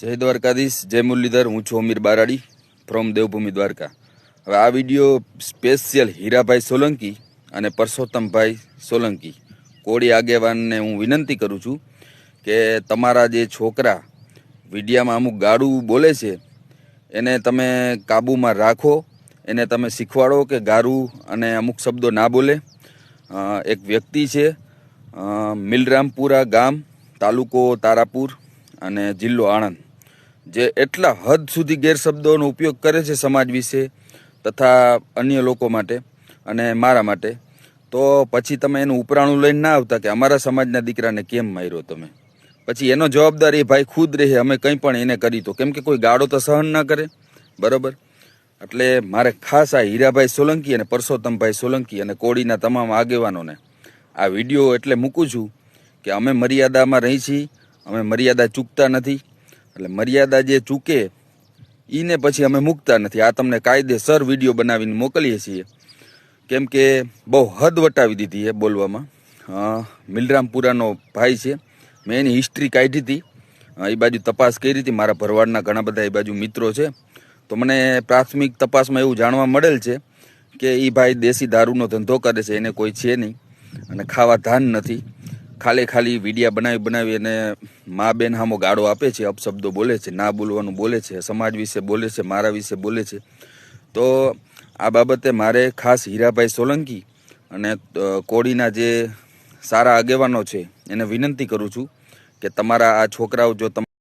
જય દ્વારકાધીશ, જય મુરલીધર, હું છું અમીર બારાડી ફ્રોમ દેવભૂમિ દ્વારકા. હવે આ વીડિયો સ્પેશિયલ હીરાભાઈ સોલંકી અને પરસોત્તમભાઈ સોલંકી. કોળી આગેવાનને હું વિનંતી કરું છું કે તમારા જે છોકરા વિડીયામાં અમુક ગાડું બોલે છે, એને તમે કાબૂમાં રાખો, એને તમે શીખવાડો કે ગારું અને અમુક શબ્દો ના બોલે. એક વ્યક્તિ છે મિલરામપુરા ગામ, તાલુકો તારાપુર અને જિલ્લો આણંદ. જે એટલા હદ સુધી ગેરશબ્દોનો ઉપયોગ કરે છે સમાજ વિશે તથા અન્ય લોકો માટે અને મારા માટે, તો પછી તમે એનું ઉપરાણું લઈને ના આવતા કે અમારા સમાજના દીકરાને કેમ માર્યો તમે? પછી એનો જવાબદાર એ ભાઈ ખુદ રહે, અમે કંઈ પણ એને કરી તો. કેમ કે કોઈ ગાળો તો સહન ના કરે? બરાબર? એટલે મારે ખાસ આ હીરાભાઈ સોલંકી અને પરસોત્તમભાઈ સોલંકી અને કોળીના તમામ આગેવાનોને આ વીડિયો એટલે મૂકું છું કે અમે મર્યાદામાં રહી છીએ, અમે મર્યાદા ચૂકતા નથી એટલે મર્યાદા જે ચૂકે એને પછી અમે મૂકતા નથી. આ તમને કાયદેસર વીડિયો બનાવીને મોકલીએ છીએ. કેમ કે બહુ હદ વટાવી દીધી છે બોલવામાં. મિલરામપુરાનો ભાઈ છે. મેં એની હિસ્ટ્રી કાઢી હતી. એ બાજુ તપાસ કરી હતી. મારા ભરવાડના ઘણા બધા એ બાજુ મિત્રો છે. તો મને પ્રાથમિક તપાસમાં એવું જાણવા મળેલ છે કે એ ભાઈ દેશી દારૂનો ધંધો કરે છે, એને કોઈ છે નહીં. અને ખાવા ધાન નથી. ખાલી ખાલી વિડીયા બનાવી બનાવી અને મા બેન હામો ગાળો આપે છે, અપશબ્દો બોલે છે, ના બોલવાનું બોલે છે, સમાજ વિશે બોલે છે, મારા વિશે બોલે છે. તો આ બાબતે મારે ખાસ હીરાભાઈ સોલંકી અને કોડીના જે સારા આગેવાનો છે, એને વિનંતી કરું છું કે તમારા આ છોકરાઓ જો